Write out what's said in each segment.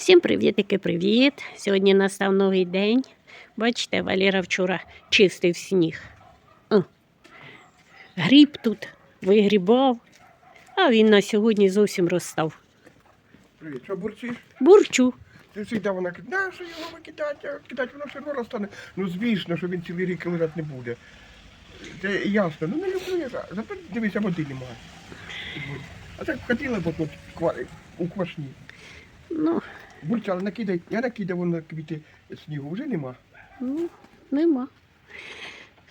Всім привітики, привіт! Сьогодні настав новий день. Бачите, Валера вчора чистив сніг. О, гріб тут вигрібав, а він на сьогодні зовсім розстав. Привіт, що бурчиш? Бурчу. Ти завжди вона каже, на що його викидати, кидати, воно все одно розтане. Ну звісно, що він цілий рік лежати не буде. Це ясно, ну не люблю я. Зато дивися, води немає. А так хотіли б тут у квашні. Ну, Бурчали, накидай, я накидав воно квіти снігу, вже нема. ну, нема.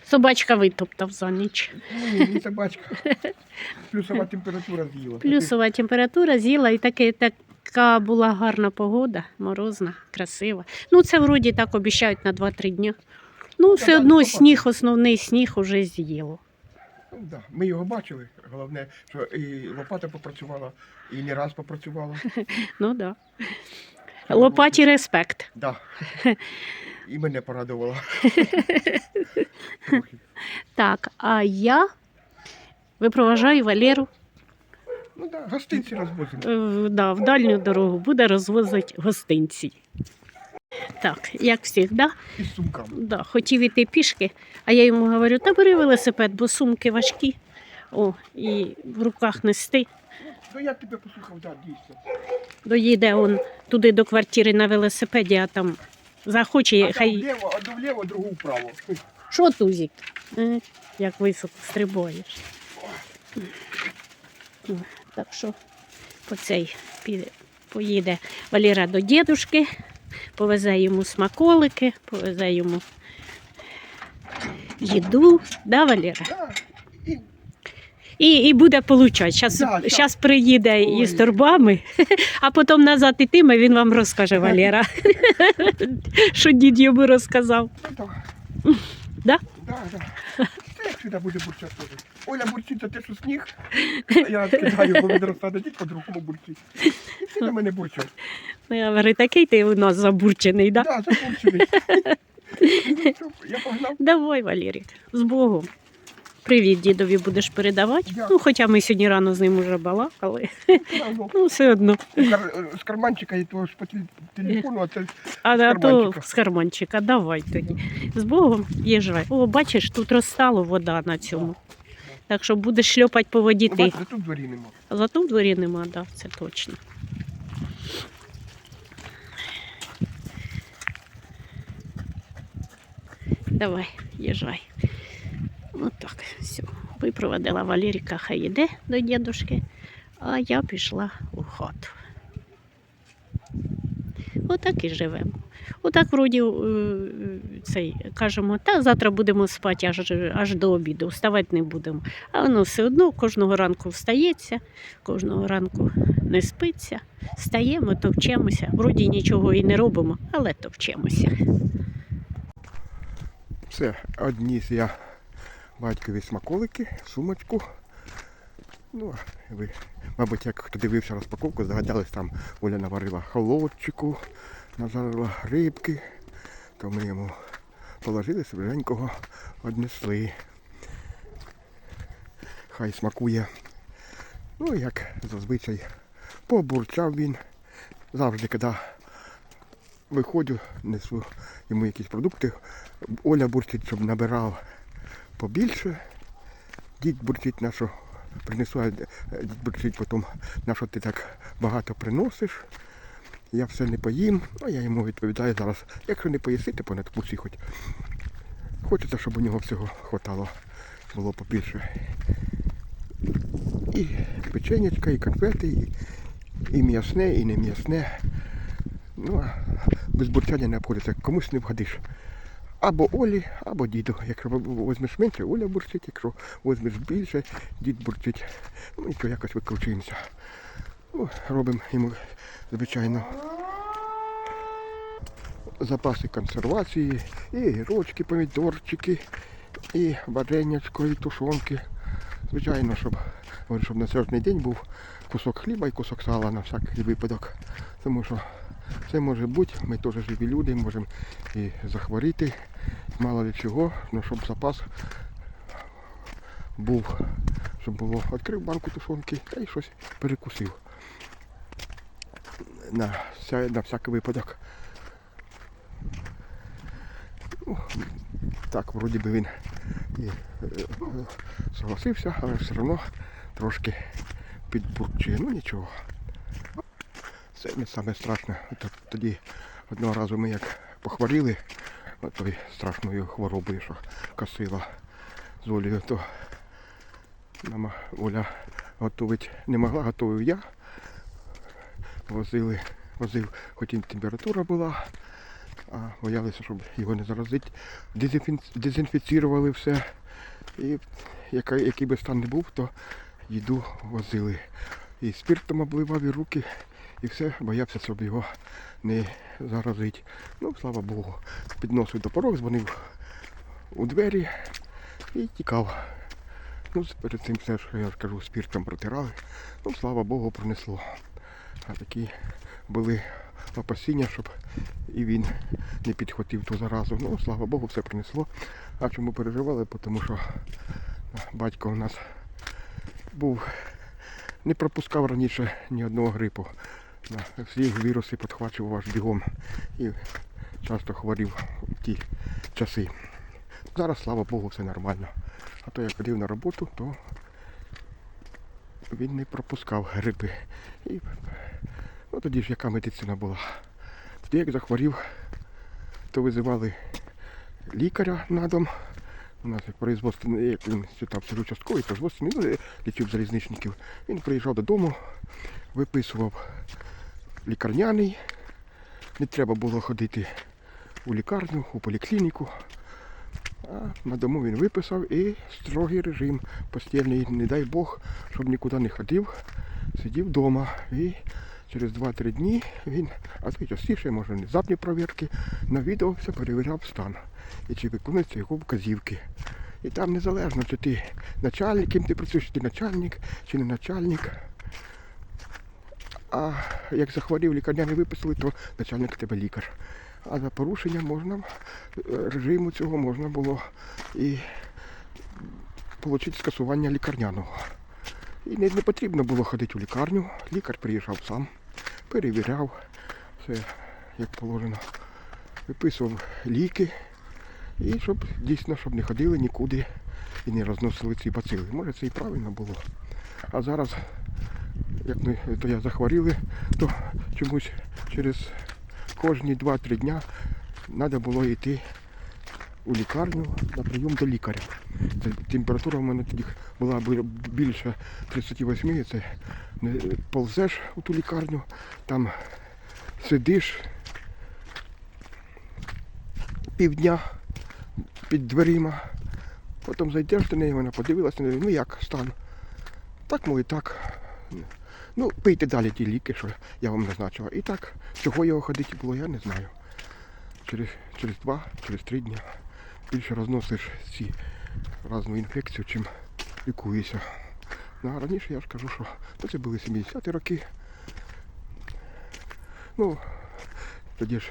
Собачка витоптав за ніч. Ні, не собачка. Плюсова температура з'їла. Плюсова температура з'їла і таке, така була гарна погода, морозна, красива. Ну, це вроді так обіцяють на 2-3 дні. Ну, все одно сніг, основний сніг уже з'їло. Ну, да. Ми його бачили. Головне, що і лопата попрацювала, і не раз попрацювала. Ну да. Лопаті респект. Да. І мене порадувало. Так, а я випроважаю Валеру Ну да, гостинці розвозимо. е, да, в дальню дорогу, буде розвозити гостинці. Так, як завжди, Із сумками. да, хотів іти пішки, а я йому говорю, та бери велосипед, бо сумки важкі. О, і в руках нести. Ну я тебе послухав, так, дійсно. Доїде он туди до квартири на велосипеді, а там захоче, А хай. там вліво, одну вліво, другу вправо. Що тузік? Е, Як високо стрибаєш. Ну, Так що по цей піде, поїде Валіра до дідушки, повезе йому смаколики, повезе йому їду, да, Валіра? Да. І І, буде получати. Зараз Да, щас. щас приїде Ой. із торбами, а потім назад ітиме, він вам розкаже, Валера, що дід йому розказав. так. Да? Да, да. Як завжди буде бурчати. Оля бурчить те, що сніг, я кидаю, бо він розтане, дід по-другому бурчить. І всі на мене бурчать. Ну, Я говорю, такий ти у нас забурчений, да? Да, забурчений. Я погнав. Давай, Валерій, з Богом. Привіт, дідові будеш передавати. Дякую. Ну, хоча ми сьогодні рано з ним уже балакали. Ну, все одно. З карманчика і того ж по телефону, а це А, а то з карманчика, давай тоді. З Богом їжджай. О, бачиш, тут розстало вода на цьому. Так що будеш шльопати по воді ну, ти. бачите, тут дворі нема. А Зато в дворі нема, да, це точно. Давай, їжджай. Отак, все. Випроводила Валеріка, хай йде до дідушки, а я пішла у хату. Отак і живемо. Отак вроді е, цей, кажемо, та завтра будемо спати аж, аж до обіду, вставати не будемо. А воно все одно кожного ранку встається, кожного ранку не спиться. Стаємо, товчемося. Вроді нічого і не робимо, але товчемося. Все, одніс я батькові смаколики, сумочку. Ну, ви, мабуть, як хто дивився розпаковку, здогадались, там Оля наварила холодчику, нажарила рибки, то ми йому положили свіженького, однесли. Хай смакує. Ну, як зазвичай, побурчав він. Завжди, коли виходжу, несу йому якісь продукти. Оля бурчить, щоб набирав побільше. Дід бурчить на що принесу, а дід бурчить потім, на що ти так багато приносиш. Я все не поїм, а я йому відповідаю зараз, якщо не поїси, то понадкусі хоч. Хочеться, щоб у нього всього хватало, було побільше. І печенячка, і конфети, і, і м'ясне, і не м'ясне. Ну, а без бурчання не обходиться, комусь не вгодиш. Або Олі, або діду. Якщо візьмеш менше, Оля бурчить, якщо візьмеш більше, дід бурчить. Ну нічого, якось викручуємося. Ну, робимо йому, звичайно, запаси консервації, і гірочки, помідорчики, і варенячко, і тушонки. Звичайно, щоб, щоб на сьогодні день був кусок хліба і кусок сала на всякий випадок. Тому що це може бути, ми теж живі люди, можемо і захворіти, мало ли чого, ну щоб запас був, щоб було. Відкрив банку тушонки та й щось перекусив. на, на всякий випадок. Ну, так, вроді би він і е, согласився, але все одно трошки підбурчує. Ну нічого. Це не саме страшне. Тоді одного разу ми як похворіли тою страшною хворобою, що косила з Олею, то мама Оля готувати не могла, готував я. Возили, возив, хоч і температура була, а боялися, щоб його не заразити. Дезінфіцірували все. І який би стан не був, то їду возили. І спиртом обливав і руки, і все, боявся, щоб його не заразити. Ну, слава Богу, підносив до порог, дзвонив у двері і тікав. Ну, перед цим все, що я кажу, спиртом протирали. Ну, слава Богу, пронесло. А такі були опасіння, щоб і він не підхватив ту заразу. Ну, слава Богу, все принесло. А чому переживали? Тому що батько у нас був, не пропускав раніше ні одного грипу. Всі віруси підхвачував аж бігом і часто хворів в ті часи. Зараз, слава Богу, все нормально. А то як ходив на роботу, то він не пропускав грипи. І, ну тоді ж яка медицина була. Тоді як захворів, то визивали лікаря на дом. У нас як производственний, як він читав участковий, производственний, ну, лічив залізничників. Він приїжджав додому, виписував лікарняний. Не треба було ходити у лікарню, у поліклініку. А на дому він виписав і строгий режим постільний, не дай Бог, щоб нікуди не ходив, сидів вдома. І через 2-3 дні він, а то й частіше, може, внезапні провірки, навідувався, перевіряв стан. І чи виконуються його вказівки. І там незалежно, чи ти начальник, ким ти працюєш, чи ти начальник, чи не начальник. А як захворів, лікарняний виписали, то начальник тебе лікар. А за порушення можна е, режиму цього можна було і отримати скасування лікарняного. І не, не потрібно було ходити у лікарню. Лікар приїжджав сам, перевіряв все як положено. Виписував ліки. І щоб дійсно щоб не ходили нікуди і не розносили ці бацили. Може це і правильно було. А зараз, як ми то я захворіли, то чомусь через кожні 2-3 дня треба було йти у лікарню на прийом до лікаря. Температура в мене тоді була більше 38, це не ползеш у ту лікарню, там сидиш півдня під дверима. Потім зайдеш до неї, вона подивилася ну як стан? Так, мов і так. Ну, пийте далі ті ліки, що я вам назначила. І так, чого його ходити було, я не знаю. Через, через два, через три дні більше розносиш ці разну інфекцію, чим лікуєшся. Ну, а раніше я ж кажу, що ну, це були 70-ті роки. Ну, тоді ж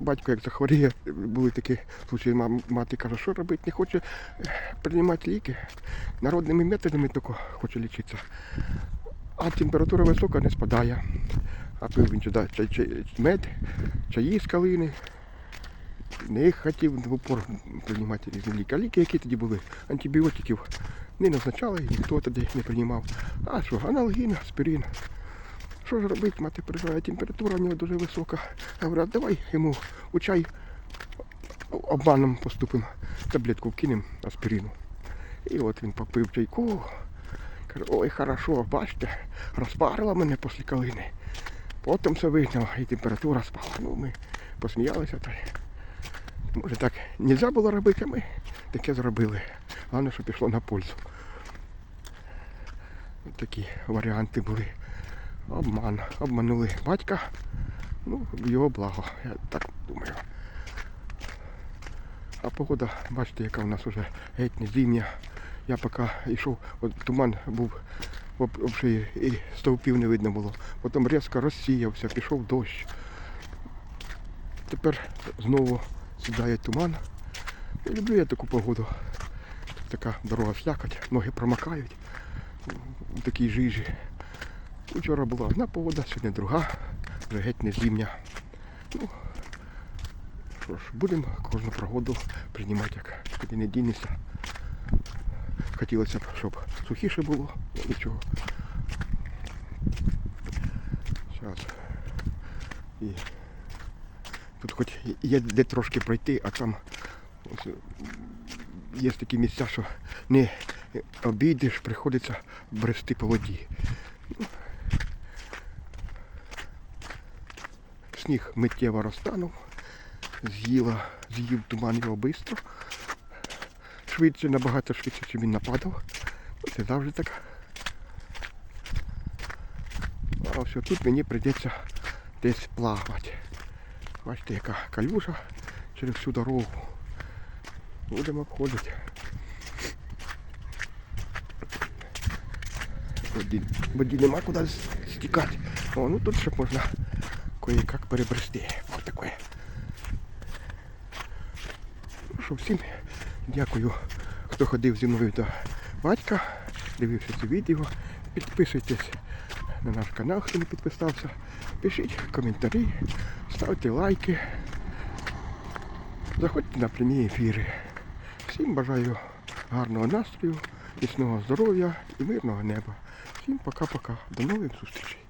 батько як захворіє, були такі случаї, мати каже, що робити, не хоче приймати ліки. Народними методами тільки хоче лічитися. А температура висока не спадає. А пив він сюди чай, чай, мед, чаї з калини. Не хотів в упор приймати різні ліки. А ліки, які тоді були, антибіотиків не назначали, ніхто тоді не приймав. А що, аналогін, аспірин. Що ж робити, мати переживає, температура в нього дуже висока. Я говорю, давай йому у чай обманом поступимо, таблетку вкинемо аспірину. І от він попив чайку. Каже, ой, хорошо, бачите, розпарила мене після калини. Потім все вигнала і температура спала. Ну, ми посміялися. Може так не можна було робити, а ми таке зробили. Головне, що пішло на пользу. От такі варіанти були. Обман. Обманули батька. Ну, його благо, я так думаю. А погода, бачите, яка у нас вже геть не зимня. Я поки йшов, от туман був об і стовпів не видно було. Потім різко розсіявся, пішов дощ. Тепер знову сідає туман. І люблю я таку погоду. Така дорога слякоть, ноги промокають у такій жижі. Вчора була одна погода, сьогодні друга, вже геть не зимня. Ну, що ж, будемо кожну прогоду приймати, як куди не дінешся. Хотілося б, щоб сухіше було, ну, нічого. Зараз. І тут хоч є де трошки пройти, а там ось, є такі місця, що не обійдеш, приходиться брести по воді. Сніг миттєво розтанув, з'їла, з'їв туман його швидко. Швидше, набагато швидше, ніж він нападав. Це завжди так. А ось тут мені прийдеться десь плавати. Бачите, яка калюжа через всю дорогу. Будемо обходити. Воді, воді нема куди стікати. О, ну тут ще можна кое-как перебрести. Ось таке. Ну що, всім дякую, хто ходив зі мною до батька, дивився це відео. Підписуйтесь на наш канал, хто не підписався. Пишіть коментарі, ставте лайки. Заходьте на прямі ефіри. Всім бажаю гарного настрою, міцного здоров'я і мирного неба. Всім пока-пока. До нових зустрічей.